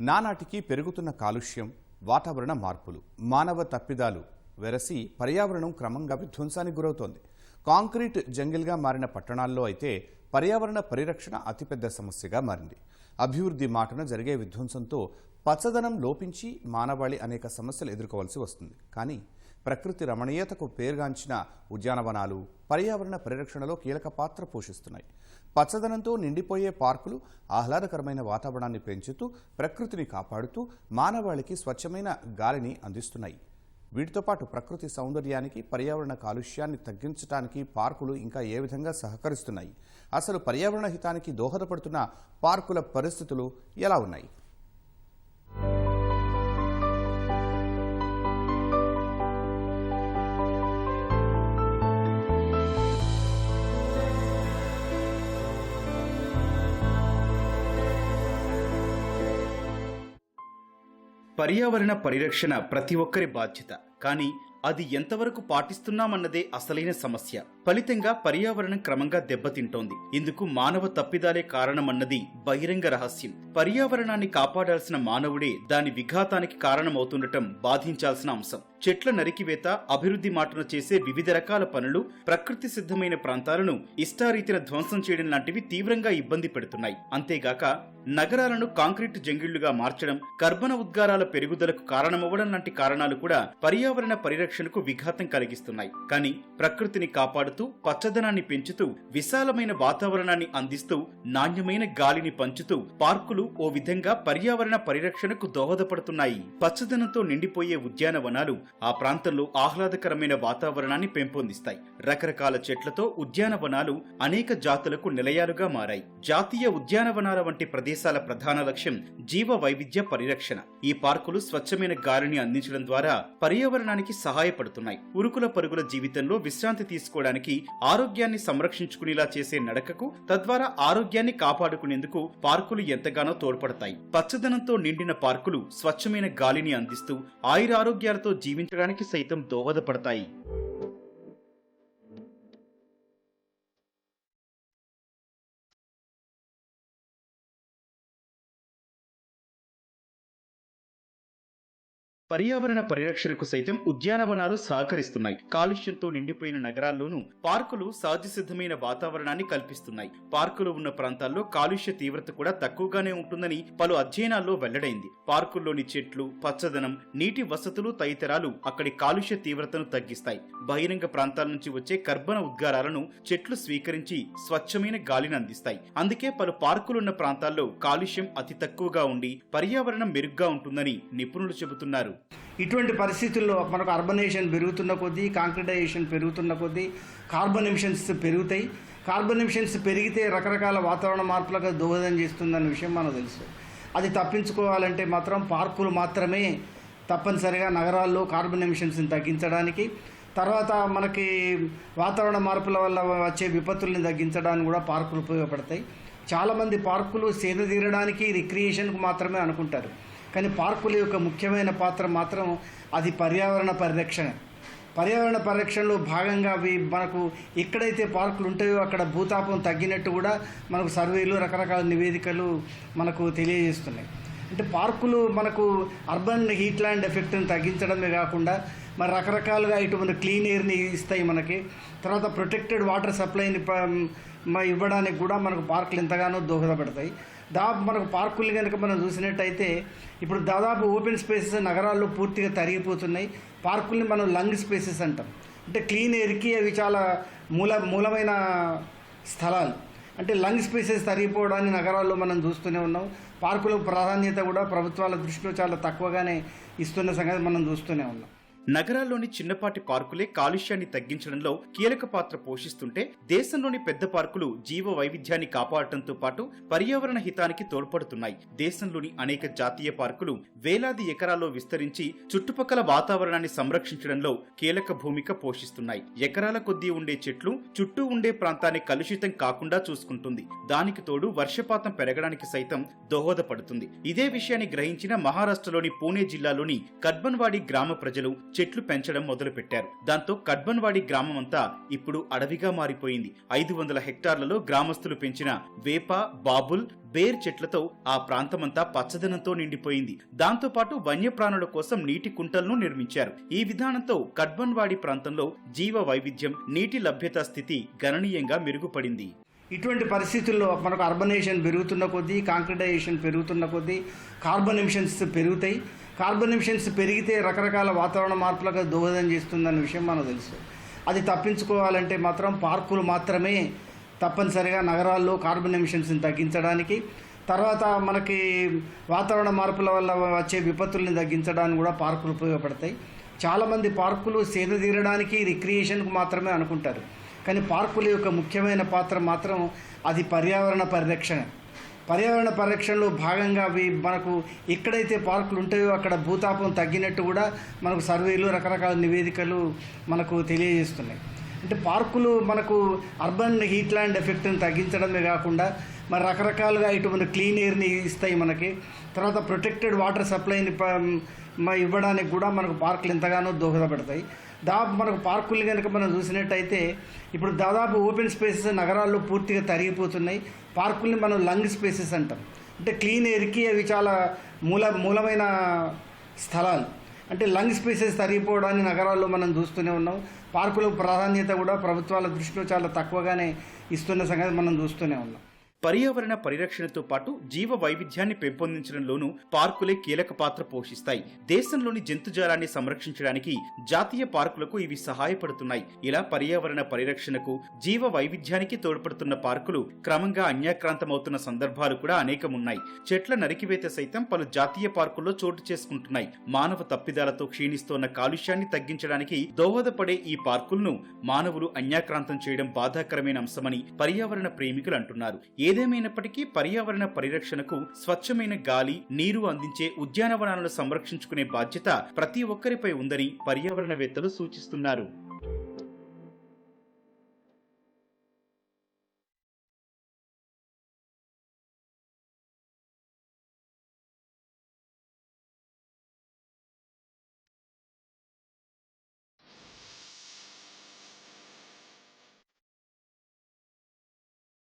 నానాటికి పెరుగుతున్న కాలుష్యం వాతావరణ మార్పులు మానవ తప్పిదాలు వెరసి పర్యావరణం క్రమంగా విధ్వంసానికి గురవుతోంది. కాంక్రీట్ జంగిల్గా మారిన పట్టణాల్లో అయితే పర్యావరణ పరిరక్షణ అతిపెద్ద సమస్యగా మారింది. అభివృద్ధి మాటన జరిగే విధ్వంసంతో పచ్చదనం లోపించి మానవాళి అనేక సమస్యలు ఎదుర్కోవాల్సి వస్తుంది. కానీ ప్రకృతి రమణీయతకు పేరుగాంచిన ఉద్యానవనాలు పర్యావరణ పరిరక్షణలో కీలక పాత్ర పోషిస్తున్నాయి. పచ్చదనంతో నిండిపోయే పార్కులు ఆహ్లాదకరమైన వాతావరణాన్ని పెంచుతూ ప్రకృతిని కాపాడుతూ మానవాళికి స్వచ్ఛమైన గాలిని అందిస్తున్నాయి. వీటితో పాటు ప్రకృతి సౌందర్యానికి పర్యావరణ కాలుష్యాన్ని తగ్గించడానికి పార్కులు ఇంకా ఏ విధంగా సహకరిస్తున్నాయి? అసలు పర్యావరణ హితానికి దోహదపడుతున్న పార్కుల పరిస్థితులు ఎలా ఉన్నాయి? పర్యావరణ పరిరక్షణ ప్రతి ఒక్కరి బాధ్యత. కానీ అది ఎంతవరకు పాటిస్తున్నామన్నదే అసలైన సమస్య. ఫలితంగా పర్యావరణం క్రమంగా దెబ్బతింటోంది. ఇందుకు మానవ తప్పిదాలే కారణమన్నది బహిరంగ రహస్యం. పర్యావరణాన్ని కాపాడాల్సిన మానవుడే దాని విఘాతానికి కారణమవుతుండటం బాధించాల్సిన అంశం. చెట్ల నరికివేత అభివృద్ధి మాటను చేసే వివిధ రకాల పనులు ప్రకృతి సిద్ధమైన ప్రాంతాలను ఇష్టారీతిన ధ్వంసం చేయడం లాంటివి తీవ్రంగా ఇబ్బంది పెడుతున్నాయి. అంతేగాక నగరాలను కాంక్రీట్ జంగిళ్ళుగా మార్చడం కర్బన ఉద్గారాల పెరుగుదలకు కారణమవ్వడం లాంటి కారణాలు కూడా పర్యావరణ పరిరక్షణకు విఘాతం కలిగిస్తున్నాయి. కానీ ప్రకృతిని కాపాడుతూ పచ్చదనాన్ని పెంచుతూ విశాలమైన వాతావరణాన్ని అందిస్తూ నాణ్యమైన గాలిని పంచుతూ పార్కులు ఓ విధంగా పర్యావరణ పరిరక్షణకు దోహదపడుతున్నాయి. పచ్చదనంతో నిండిపోయే ఉద్యానవనాలు ఆ ప్రాంతంలో ఆహ్లాదకరమైన వాతావరణాన్ని పెంపొందిస్తాయి. రకరకాల చెట్లతో ఉద్యానవనాలు అనేక జాతులకు నిలయాలుగా మారాయి. జాతీయ ఉద్యానవనాల వంటి ప్రదేశాల ప్రధాన లక్ష్యం జీవ వైవిధ్య పరిరక్షణ. ఈ పార్కులు స్వచ్ఛమైన గాలిని అందించడం ద్వారా పర్యావరణానికి సహాయపడుతున్నాయి. ఉరుకుల పరుగుల జీవితంలో విశ్రాంతి తీసుకోవడానికి ఆరోగ్యాన్ని సంరక్షించుకునేలా చేసే నడకకు తద్వారా ఆరోగ్యాన్ని కాపాడుకునేందుకు పార్కులు ఎంతగానో తోడ్పడతాయి. పచ్చదనంతో నిండిన పార్కులు స్వచ్ఛమైన గాలిని అందిస్తూ ఆయురారోగ్యాలతో జీవించడానికి సైతం దోహదపడతాయి. పర్యావరణ పరిరక్షణకు సైతం ఉద్యానవనాలు సహకరిస్తున్నాయి. కాలుష్యంతో నిండిపోయిన నగరాల్లోనూ పార్కులు సహజ సిద్ధమైన వాతావరణాన్ని కల్పిస్తున్నాయి. పార్కులు ఉన్న ప్రాంతాల్లో కాలుష్య తీవ్రత కూడా తక్కువగానే ఉంటుందని పలు అధ్యయనాల్లో వెల్లడైంది. పార్కుల్లోని చెట్లు పచ్చదనం నీటి వసతులు తదితరాలు అక్కడి కాలుష్య తీవ్రతను తగ్గిస్తాయి. బహిరంగ ప్రాంతాల నుంచి వచ్చే కర్బన ఉద్గారాలను చెట్లు స్వీకరించి స్వచ్ఛమైన గాలిని అందిస్తాయి. అందుకే పలు పార్కులున్న ప్రాంతాల్లో కాలుష్యం అతి తక్కువగా ఉండి పర్యావరణం మెరుగ్గా ఉంటుందని నిపుణులు చెబుతున్నారు. ఇటువంటి పరిస్థితుల్లో మనకు అర్బనైజేషన్ పెరుగుతున్న కొద్దీ కాంక్రిటైజేషన్ పెరుగుతున్న కొద్దీ కార్బన్ ఎమిషన్స్ పెరుగుతాయి. కార్బన్ ఎమిషన్స్ పెరిగితే రకరకాల వాతావరణ మార్పులకు దోహదం చేస్తుందన్న విషయం మనకు తెలుసు. అది తప్పించుకోవాలంటే మాత్రం పార్కులు మాత్రమే తప్పనిసరిగా నగరాల్లో కార్బన్ ఎమిషన్స్ని తగ్గించడానికి తర్వాత మనకి వాతావరణ మార్పుల వల్ల వచ్చే విపత్తుల్ని తగ్గించడానికి కూడా పార్కులు ఉపయోగపడతాయి. చాలామంది పార్కులు సేద తీరడానికి రిక్రియేషన్కు మాత్రమే అనుకుంటారు. కానీ పార్కుల యొక్క ముఖ్యమైన పాత్ర మాత్రం అది పర్యావరణ పరిరక్షణ. పర్యావరణ పరిరక్షణలో భాగంగా అవి మనకు ఎక్కడైతే పార్కులు ఉంటాయో అక్కడ భూతాపం తగ్గినట్టు కూడా మనకు సర్వేలు రకరకాల నివేదికలు మనకు తెలియజేస్తున్నాయి. అంటే పార్కులు మనకు అర్బన్ హీట్ ల్యాండ్ ఎఫెక్ట్ని తగ్గించడమే కాకుండా మరి రకరకాలుగా ఇటువంటి క్లీన్ ఎయిర్ని ఇస్తాయి మనకి. తర్వాత ప్రొటెక్టెడ్ వాటర్ సప్లైని ఇవ్వడానికి కూడా మనకు పార్కులు ఎంతగానో దోహదపడతాయి. దాదాపు మనకు పార్కులు కనుక మనం చూసినట్టయితే ఇప్పుడు దాదాపు ఓపెన్ స్పేసెస్ నగరాల్లో పూర్తిగా తరిగిపోతున్నాయి. పార్కుల్ని మనం లంగ్ స్పేసెస్ అంటాం. అంటే క్లీన్ ఎయిర్కి అవి చాలా మూల మూలమైన స్థలాలు. అంటే లంగ్ స్పేసెస్ తరిగిపోవడాన్ని నగరాల్లో మనం చూస్తూనే ఉన్నాం. పార్కులకు ప్రాధాన్యత కూడా ప్రభుత్వాల దృష్టిలో చాలా తక్కువగానే ఇస్తున్న సంగతి మనం చూస్తూనే ఉన్నాం. నగరాల్లోని చిన్నపాటి పార్కులే కాలుష్యాన్ని తగ్గించడంలో కీలక పాత్ర పోషిస్తుంటే దేశంలోని పెద్ద పార్కులు జీవ వైవిధ్యాన్ని కాపాడటంతో పాటు పర్యావరణ హితానికి తోడ్పడుతున్నాయి. దేశంలోని అనేక జాతీయ పార్కులు వేలాది ఎకరాల్లో విస్తరించి చుట్టుపక్కల వాతావరణాన్ని సంరక్షించడంలో కీలక భూమిక పోషిస్తున్నాయి. ఎకరాల కొద్దీ ఉండే చెట్లు చుట్టూ ఉండే ప్రాంతాన్ని కలుషితం కాకుండా చూసుకుంటుంది. దానికి తోడు వర్షపాతం పెరగడానికి సైతం దోహదపడుతుంది. ఇదే విషయాన్ని గ్రహించిన మహారాష్ట్రలోని పూణే జిల్లాలోని కడ్బన్వాడి గ్రామ ప్రజలు చెట్లు పెంచడం మొదలుపెట్టారు. దాంతో కడ్బన్వాడి గ్రామం అంతా ఇప్పుడు అడవిగా మారిపోయింది. ఐదు వందల హెక్టార్లలో గ్రామస్తులు పెంచిన వేప బాబుల్ బేర్ చెట్లతో ఆ ప్రాంతమంతా పచ్చదనంతో నిండిపోయింది. దాంతో పాటు వన్యప్రాణుల కోసం నీటి కుంటలను నిర్మించారు. ఈ విధానంతో కడ్బన్వాడి ప్రాంతంలో జీవ వైవిధ్యం నీటి లభ్యత స్థితి గణనీయంగా మెరుగుపడింది. ఇటువంటి పరిస్థితుల్లో మనకు అర్బనైజేషన్ పెరుగుతున్న కొద్దీ కాంక్రిటైజేషన్ పెరుగుతున్న కొద్దీ కార్బన్ ఎమిషన్స్ పెరుగుతాయి. కార్బన్ ఎమిషన్స్ పెరిగితే రకరకాల వాతావరణ మార్పులకు దోహదం చేస్తుందన్న విషయం మనకు తెలుసు. అది తప్పించుకోవాలంటే మాత్రం పార్కులు మాత్రమే తప్పనిసరిగా నగరాల్లో కార్బన్ ఎమిషన్స్ని తగ్గించడానికి తర్వాత మనకి వాతావరణ మార్పుల వల్ల వచ్చే విపత్తుల్ని తగ్గించడానికి కూడా పార్కులు ఉపయోగపడతాయి. చాలామంది పార్కులు సేద తీరడానికి రిక్రియేషన్కు మాత్రమే అనుకుంటారు. కానీ పార్కుల యొక్క ముఖ్యమైన పాత్ర మాత్రం అది పర్యావరణ పరిరక్షణ. పర్యావరణ పరిరక్షణలో భాగంగా అవి మనకు ఎక్కడైతే పార్కులు ఉంటాయో అక్కడ భూతాపం తగ్గినట్టు కూడా మనకు సర్వేలు రకరకాల నివేదికలు మనకు తెలియజేస్తున్నాయి. అంటే పార్కులు మనకు అర్బన్ హీట్ ల్యాండ్ ఎఫెక్ట్ని తగ్గించడమే కాకుండా మరి రకరకాలుగా ఇటు మన క్లీన్ ఎయిర్ని ఇస్తాయి మనకి. తర్వాత ప్రొటెక్టెడ్ వాటర్ సప్లైని ఇవ్వడానికి కూడా మనకు పార్కులు ఎంతగానో దోహదపడతాయి. దాదాపు మనకు పార్కులు కనుక మనం చూసినట్టయితే ఇప్పుడు దాదాపు ఓపెన్ స్పేసెస్ నగరాల్లో పూర్తిగా తరిగిపోతున్నాయి. పార్కుల్ని మనం లంగ్ స్పేసెస్ అంటాం. అంటే క్లీన్ ఎయిర్కి అవి చాలా మూల మూలమైన స్థలాలు. అంటే లంగ్ స్పేసెస్ తరిగిపోవడాన్ని నగరాల్లో మనం చూస్తూనే ఉన్నాం. పార్కులకు ప్రాధాన్యత కూడా ప్రభుత్వాల దృష్టిలో చాలా తక్కువగానే ఇస్తున్న సంగతి మనం చూస్తూనే ఉన్నాం. పర్యావరణ పరిరక్షణతో పాటు జీవ వైవిధ్యాన్ని పెంపొందించడంలోనూ పార్కులే కీలక పాత్ర పోషిస్తాయి. దేశంలోని జంతుజాలాన్ని సంరక్షించడానికి జాతీయ పార్కులకు ఇవి సహాయపడుతున్నాయి. ఇలా పర్యావరణ పరిరక్షణకు జీవ వైవిధ్యానికి తోడ్పడుతున్న పార్కులు క్రమంగా అన్యాక్రాంతమవుతున్న సందర్భాలు కూడా అనేకమున్నాయి. చెట్ల నరికివేత సైతం పలు జాతీయ పార్కుల్లో చోటు చేసుకుంటున్నాయి. మానవ తప్పిదాలతో క్షీణిస్తోన్న కాలుష్యాన్ని తగ్గించడానికి దోహదపడే ఈ పార్కులను మానవులు అన్యాక్రాంతం చేయడం బాధాకరమైన అంశమని పర్యావరణ ప్రేమికులు అంటున్నారు. ఏదేమైనప్పటికీ పర్యావరణ పరిరక్షణకు స్వచ్ఛమైన గాలి నీరు అందించే ఉద్యానవనాలను సంరక్షించుకునే బాధ్యత ప్రతి ఒక్కరిపై ఉందని పర్యావరణవేత్తలు సూచిస్తున్నారు.